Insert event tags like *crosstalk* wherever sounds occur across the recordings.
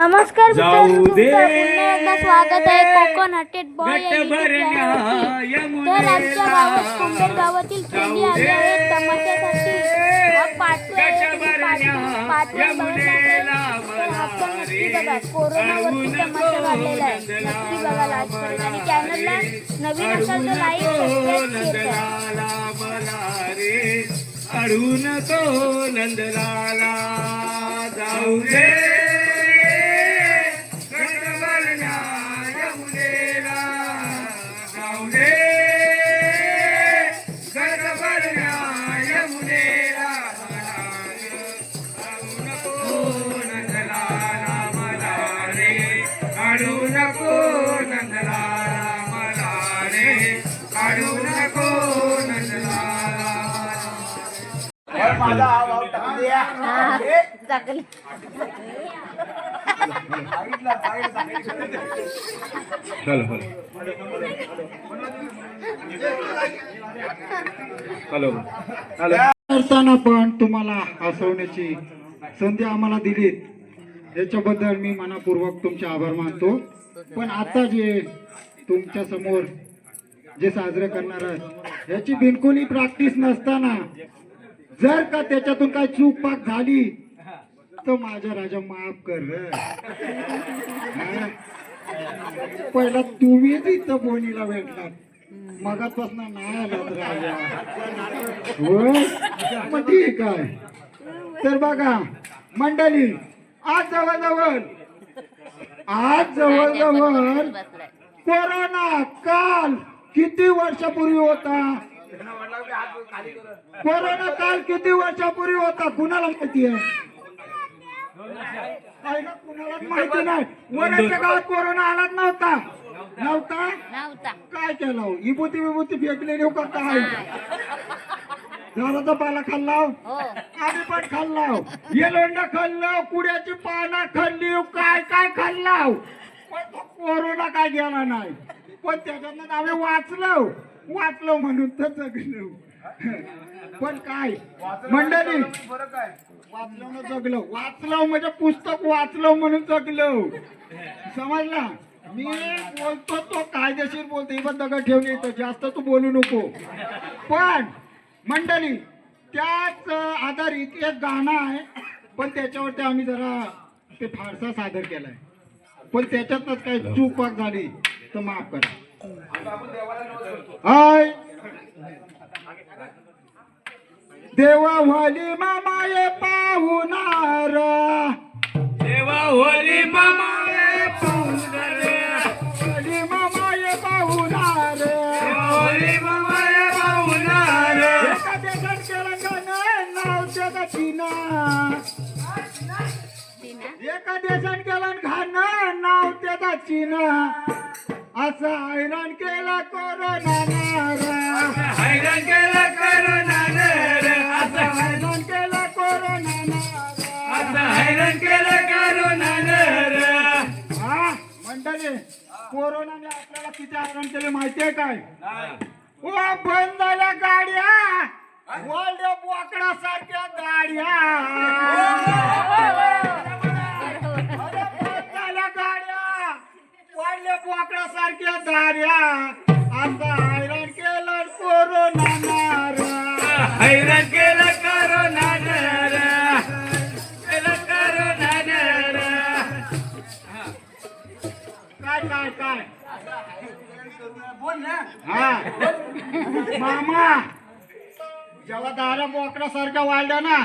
नमस्कार जाऊ दे. स्वागत आहे. Konkan hearted boy. तर आमच्या गावात कुंभेर गावातील ट्रेंडी जाऊ आले दे. आहेत. तमाशासाठी पाचवा आहे, आपण नक्की. बघा कोरोनावरती तमाशा काढलेला नक्की बघा आणि चॅनलला नवीन असाल तर लाईक सबस्क्राईब शेअर करा नंदलाला. जाऊ दे. हे, हॅलो. करताना पण तुम्हाला हसवण्याची संधी आम्हाला दिलीत. याच्याबद्दल मी मनापूर्वक तुमचे आभार मानतो. पण आता जे तुमच्यासमोर जे साजरे करणार आहेत याची बिलकुलही प्रॅक्टिस नसताना जर का त्याच्यातून काही चूक पाक झाली तर माझ्या राजा माफ कर. पहिला तुम्हीच इथं बोनीला भेटलात. मगापासून नाही आलात राजा. होय? मग ठीक आहे. तर बघा मंडळी आज जवळजवळ आज जवळजवळ कोरोना काल किती वर्षापूर्वी होता? कोरोना काल किती वर्षापूर्वी होता? कुणाला माहिती आहे? कुणालाच माहिती नाही. वराच्या काळात कोरोना आलाच नव्हता. नव्हता. नव्हता? काय केलं? विभूती विभूती फेकलेली हो का काय? झाडाचा पाला खाल्ला हो? आम्ही पण खाल्ला हो. येलोंडा खाल्लं कुड्याची पानं खाल्ली काय काय खाल्ला. पण कोरोना काय गेला नाही. पण त्याच्यातनं आम्ही वाचलो वाचलो म्हणून तर जगलो. पण काय? मंडळी वाचलो ना जगलो. वाचलो म्हणजे पुस्तक वाचलो म्हणून जगलो. समजला? मी बोलतो तो कायदेशीर बोलतो. हे पण दगड ठेवून येतो जास्त तू बोलू नको. पण मंडळी त्याच आधारित एक गाणं आहे. पण त्याच्यावरती आम्ही जरा ते फारसा सादर केलाय. पण त्याच्यातच काही चूक वाक झाली तर माफ करा. हाय. देवा व्हाली मामाये पाहुणार देवा होली पाहुणार मामाये पाहुणार होली पाहुणार. एका देशात केलं नाव त्याचं चीना एका देशात केलं घाणं नाव त्याचा चीना असं हैराण केला कोरोनानं हैराण केलं करोनानं रे. असं हैराण केला कोरोनानं असं हैराण केलं करोनानं रे. हा मंडळी कोरोनाने आपल्याला किती हैराण केले माहितीये काय? ओ बंद झाल्या गाड्या. वर्ल्ड बोकडा सारख्या गाड्या. वर्ल्ड बोकडा सारख्या गाड्या आता हैराण केलं कोरोनानं हैराण केलं रे. काय काय काय? बोल ना. हा. मामा जेव्हा दाऱ्या बोकडा सारख्या वाढल्या ना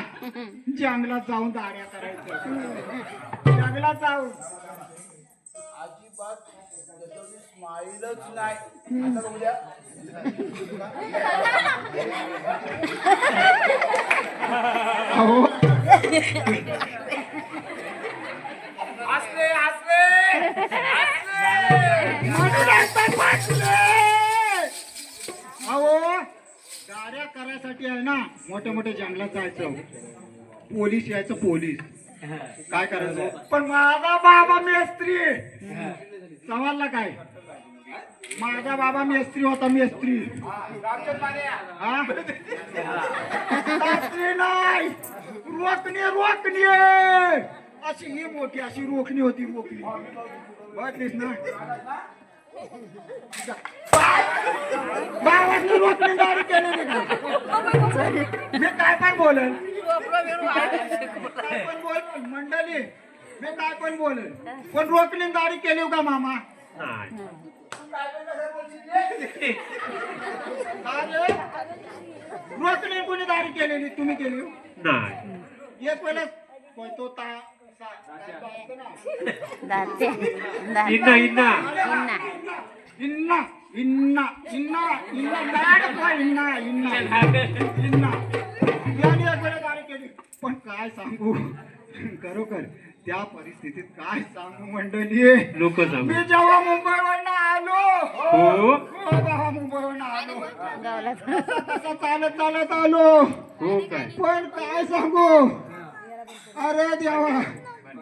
जंगलात जाऊन दाऱ्या करायचं. जंगलात जाऊन. अजिबात स्माईलच नाही. आता उद्या अहो. हसले हसले गाड्या करायसाठी आहे ना मोठ्या मोठ्या जंगलात जायचं. पोलीस यायचं पोलीस. काय करायचं? पण माझा बाबा मेस्त्री. समजला काय? माझा बाबा मेस्त्री होता मेस्त्री. रामचंद्र शास्त्री नाही. रोखणी रोकणे अशी ही मोठी अशी रोखणी होती रोखणी. बघलीस ना? बाबांनी रोखणी दारू केलेली का? मी काय पण बोलेल. काय पण बोल मंडळी मी काय पण बोलेल. पण रोखणीदारी केली का मामा? रोखणी कोणी दारी केलेली? तुम्ही केली? नाही. एक वेळेस तो. दाते. इन्ना इन्ना. इन्ना. इन्ना इन्ना इन्ना इन्ना इन्ना इन्ना. याने एक वेळेस दारी केली. पण काय सांगू? खरोखर त्या परिस्थितीत काय सांगू मंडळी? लोक मी जेव्हा मुंबईवरनं आलो हो हो. जेव्हा मुंबईवरनं आलो. तसं चालत चालत आलो. हो काय? पण काय सांगू? अरे देवा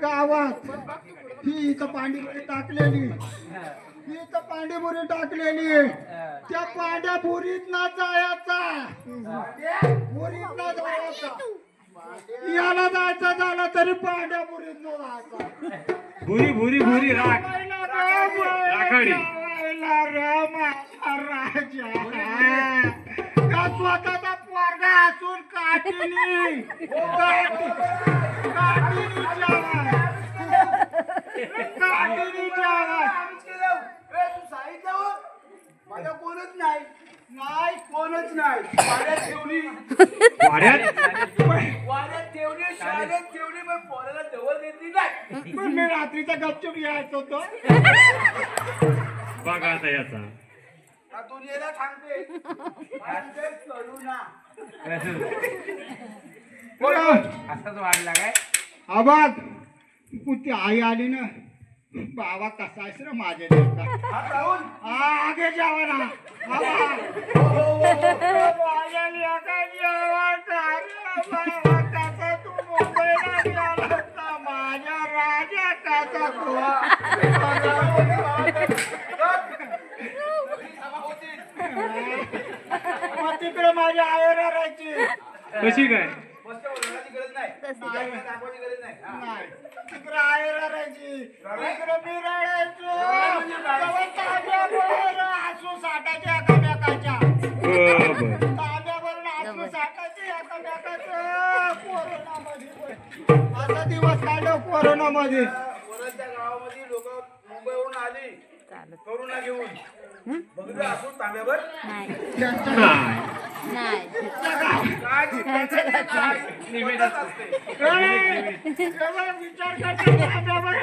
गावात ही इथं पांडीपुरी टाकलेली. ही इथं पांडीपुरी टाकलेली. त्या पांड्यापुरीत ना जायचा. पुरीत ना जायचा. याला जायचं झालं तरी पांड्यापुरीत न जायचा भुरी भुरी भुरी राख राखाडी. स्वतःचा पोरगा असून जेवाय. काठीनी जेवाय. माझा कोणच नाही. नाही कोणच नाही. वाड्यात ठेवली. वाड्यात? वाड्यात ठेवली शाळेत ठेवली पण पोराला जवळ देतली नाही. पण मी रात्रीचा गपचूप यायचो होतो. बघा आता याचा. हा दुनियेला सांगते. सांगते करू ना. असाच वाढला काय? हा बघ ती आई आली ना? बाबा कसा आहेस रे राहुल आगे जावा ना गावामध्ये लोक मुंबईवरून आली करोना घेऊन. बघितलं असून तांब्यावर? नाही. त्यांच्या नाही. नाही. काय असते. विचार करतो. तांब्यावर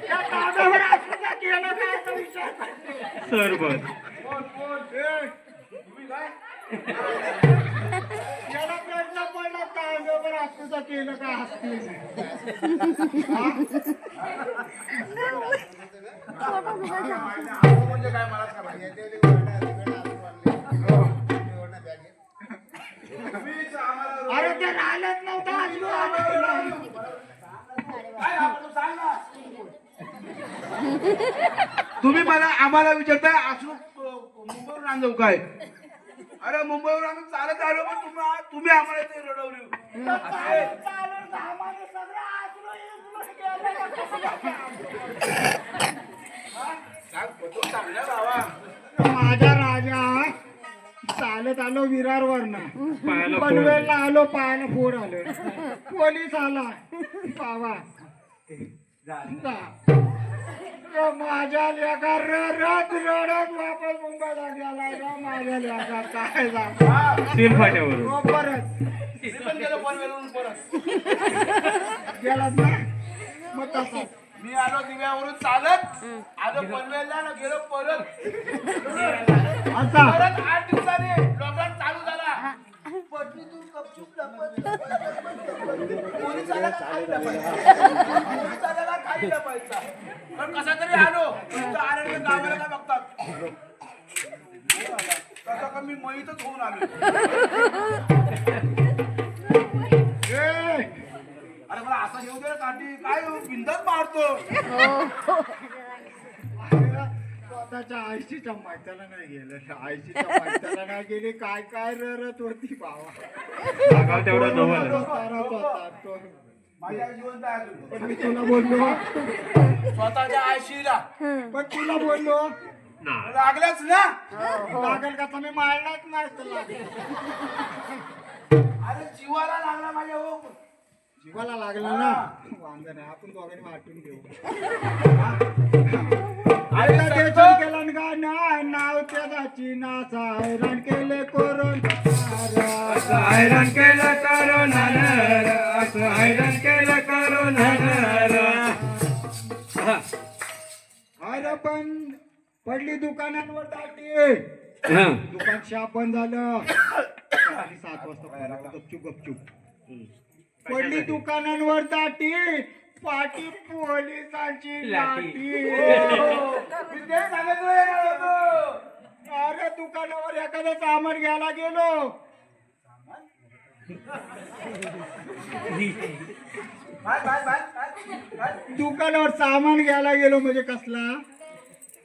त्या तांब्यावर हसू का केलं काय असा विचार करतो. सरबत कोण कोण? ए, तुम्ही काय याला *laughs* तांब्यावर केलं का हसते म्हणजे काय मला अरे ते राहिलंच नव्हतं हसलो तुम्ही मला आम्हाला विचारताय असू मुंबईवरून आणलो काय? अरे मुंबईवरून आम्ही चालत आलो पण तुम्ही तुम्ही आम्हाला ते रडवली माझा राजा चालत आलो विरारवरनं. पायाला फोड पनवेलला आलो. पायाला फोड आलं. पोलीस आला. बाबा जा. र माझ्या लेका रडत रडत वापस मुंबईला गेला रे माझ्या लेका काय झालं? तेल फाट्यावरून हो, परत. गेलो ना? मग तसा. मी आलो दिव्यावरून चालत. आलो पनवेलला ना गेलो परत. आता. परत आठ दिवसाने. पटलीतून गपचूप लपत पोलीस आला का खाली लपायचा. पोलीस आला का खाली लपायचा. पण कसा तरी आलो. गावाला काय बघतात. तसा का मी मयीतच होऊन आलो ए, अरे मला असं येऊ दे काठी काय बिंदात मारतो स्वतःच्या आईशीच्या माहित्याला नाही गेलं. आईशीच्या माहित्याला नाही गेली. काय काय ररत होती बाबा. तेवढा जवळ होता तो. पण मी तुला बोललो. स्वतःच्या आयशीला पण तुला बोललो. लागलंच ना. लागेल का? तर मी मारणारच नाही तुला अरे जीवाला लागला माझ्या हो. जीवाला लागला ना? वांधा नाही. आपण दोघांनी वाटून घेऊ. ना नाव त्याची नाचा हैराण केले कोरोन असं हैराण केलं करोनानं असं हैराण केलं करोनानं अरे पण पडली दुकानांवर दाटी. दुकान शाप बंद झालं. सकाळी सात वाजता गपचूप गपचूप. पडली दुकानांवर दाटी. पाठी पोलिसांची सांगितलं *laughs* येणार होतो. अरे दुकानावर एखादं सामान घ्यायला गेलो? दुकानावर सामान घ्यायला गेलो म्हणजे कसला?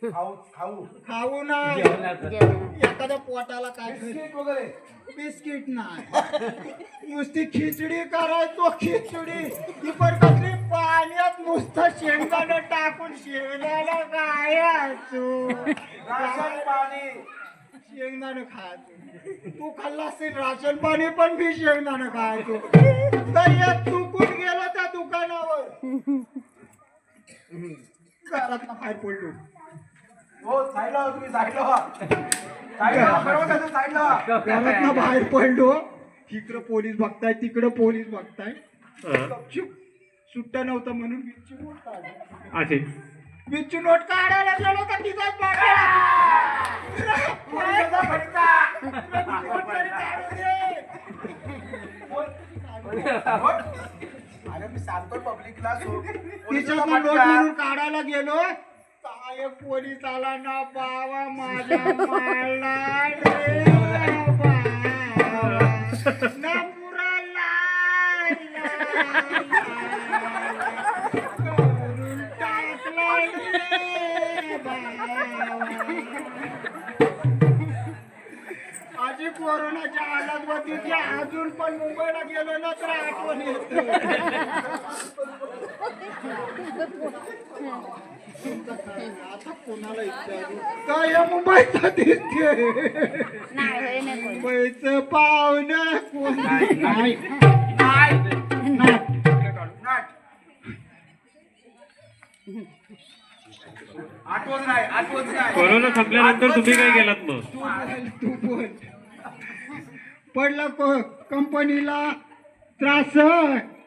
खाऊ खाऊ. खाऊ नाही एखाद्या पोटाला काय बिस्किट वगैरे. बिस्किट नाही. नुसती खिचडी करायचो खिचडी. ती पण कसली पाण्यात नुसतं शेंगदाणं टाकून शेंगदाणा काय राशन पाणी. शेंगदाणं खायचो. तू खाल्ला असेल राशन पाणी पण बी शेंगदाणं खायचो. तर एक चुकून गेलो त्या दुकानावर. घरात बाहेर पडलो. हो साईडला तुम्ही साईडला. साईडला बरोबर साईडला. घरात बाहेर पडलो. इकडं पोलीस बघताय तिकडं पोलीस बघताय. गपचूप सुट्टा नव्हता म्हणून वीसची नोट काढली. असे वीसची नोट काढायला गेलो तर तिथंच पोलिसाचा फटका. अरे मी सांगतो पब्लिकला तिच्या नोट म्हणून काढायला गेलो. साहेब पोलीस आला ना बाबा माझ्या मारला रे *laughs* आजी कोरोनाच्या होती अजून पण मुंबईला गेलो ना तर आठवण येते. आता कोणाला विचारू काय या मुंबईचा *laughs* दिसते मुंबईचं पाहुणं कोण? नाही नाही. आठवत नाही आठवत नाही. कोरोना संपल्यानंतर तुम्ही काय केलात मग? तू बोल तू बोल. पडलं को कंपनीला त्रास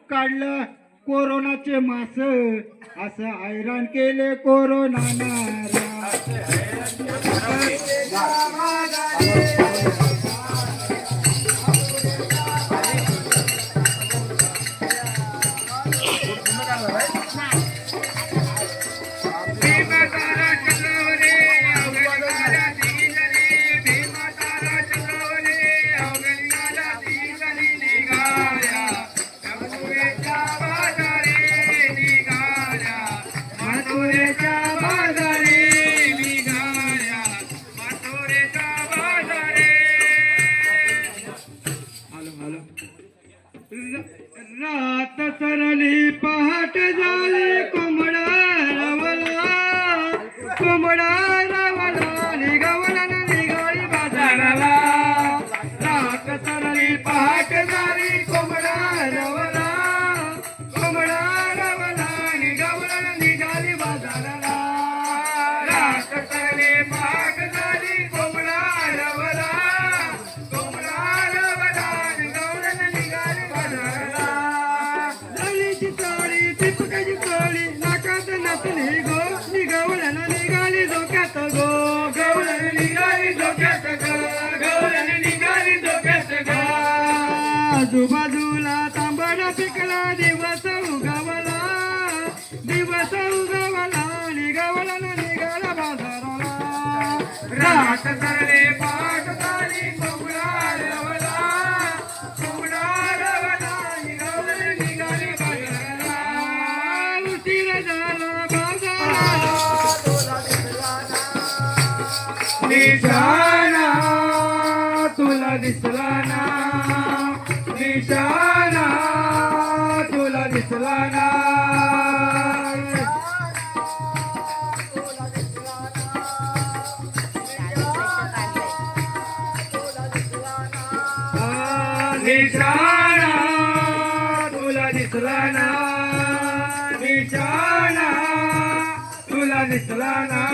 काढलं कोरोनाचे मास. असं हैराण केले कोरोना रात सरली पहाट झाली. आजूबाजूला तांबडा पिकला दिवस उगावला. दिवस उगावला निघावला न निघाला बाजाराला. रात सरले पाठ झाली कोंबडा रवला. कोंबडा रवला निघावला न निघाली बाजाराला. उशीर झाला बाजारात निशाणा तुला दिसला ना